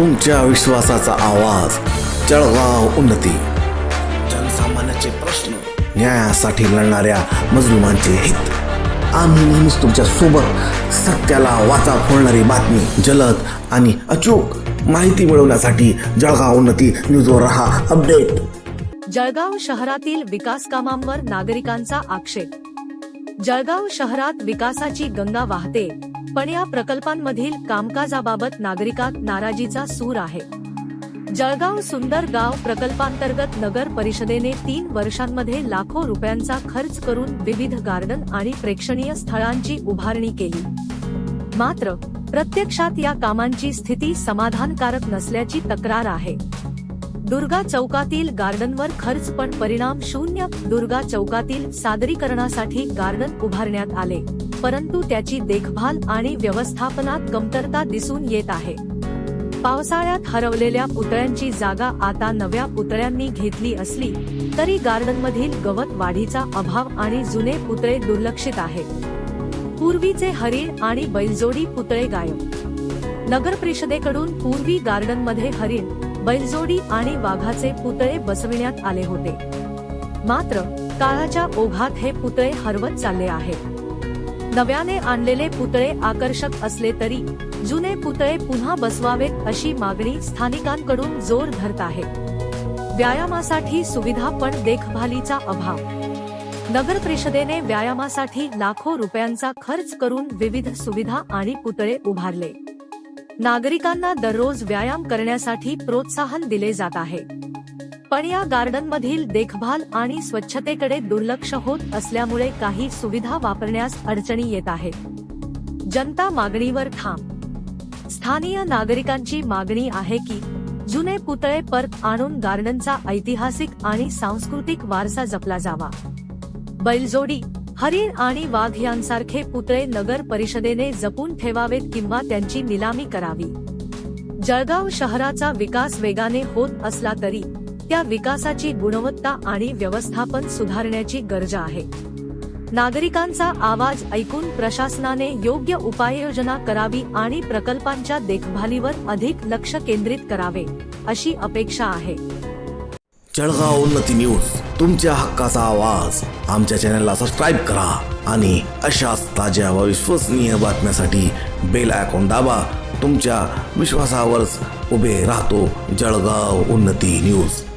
तुमच्या विश्वासाचा आवाज जळगाव उन्नती. जनसामान्याचे प्रश्न न्यायासाठी लढणाऱ्या मजलुमांचे हित. आम्ही नेहमीच तुमच्यासोबत सत्याला वाचा फोडणारी बातमी जलद आणि अचूक माहिती मिळवण्यासाठी जळगाव उन्नती न्यूजवर रहा अपडेट. जळगाव शहरातील विकास कामांवर नागरिकांचा आक्षेप. जळगाव शहरात विकासाची गंगा वाहते. पण या प्रकल्पांमधील कामकाजाबाबत नागरिकात नाराजीचा सूर आहे. जळगाव सुंदर गाव प्रकल्पांतर्गत नगर परिषदेने तीन वर्षांमध्ये लाखो रुपयांचा खर्च करून विविध गार्डन आणि प्रेक्षणीय स्थळांची उभारणी केली. मात्र प्रत्यक्षात या कामांची स्थिती समाधानकारक नसल्याची तक्रार आहे. दुर्गा चौकातील गार्डनवर खर्च पण परिणाम शून्य. दुर्गा चौकातील सादरीकरणासाठी गार्डन उभारण्यात आले. परंतु त्याची देखभाल आणि व्यवस्थापनात कमतरता दिसून येत आहे. पावसाळ्यात हरवलेल्या पुतळ्यांची जागा आता नव्या पुतळ्यांनी घेतली असली तरी गार्डनमधील गवत वाढीचा अभाव आणि जुने पुतळे दुर्लक्षित आहेत पूर्वीचे हरिण आणि बैलजोडी पुतळे गायब. नगर परिषदेकडून पूर्वी गार्डनमध्ये हरिण बैलजोडी आणि वाघाचे पुतळे बसविण्यात आले होते. मात्र काळाच्या ओघात हे पुतळे हरवत चालले आहेत. नव्याने आणलेले पुतळे आकर्षक असले तरी जुने पुतळे पुन्हा बसवावेत अशी मागणी स्थानिकांकडून जोर धरत आहे. व्यायामासाठी सुविधा पण देखभालीचा अभाव. नगर परिषदेने व्यायामासाठी लाखो रुपयांचा खर्च करून विविध सुविधा आणि पुतळे उभारले. नागरिकांना दररोज व्यायाम करण्यासाठी प्रोत्साहन दिले जात आहे. पण या गार्डन मधील देखभाल आणि स्वच्छतेकडे दुर्लक्ष होत असल्यामुळे काही सुविधा वापरण्यास अडचणी येत आहेत. जनता मागणीवर ठाम. स्थानीय नागरिकांची मागणी आहे की जुने पुतळे परत आणून गार्डनचा ऐतिहासिक आणि सांस्कृतिक वारसा जपला जावा. बैलजोडी हरिण आणि वाघ यांसारखे पुतळे नगर परिषदेने जपून ठेवावेत किंवा त्यांची निलामी करावी. जळगाव शहराचा विकास वेगाने होत असला तरी त्या विकासाची गुणवत्ता आणि व्यवस्थापन सुधारण्याची गरज आहे. नागरिकांचा आवाज ऐकून प्रशासनाने योग्य उपाययोजना करावी आणि प्रकल्पांच्या देखभालीवर अधिक लक्ष केंद्रित करावे अशी अपेक्षा आहे. जळगाव उन्नती न्यूज तुमच्या हक्काचा आवाज. आमच्या चॅनलला सबस्क्राईब करा आणि अशाच ताज्या व विश्वसनीय बातम्यासाठी बेल आयकॉन दाबा. तुमच्या विश्वासावरच उभे राहतो जळगाव उन्नती न्यूज.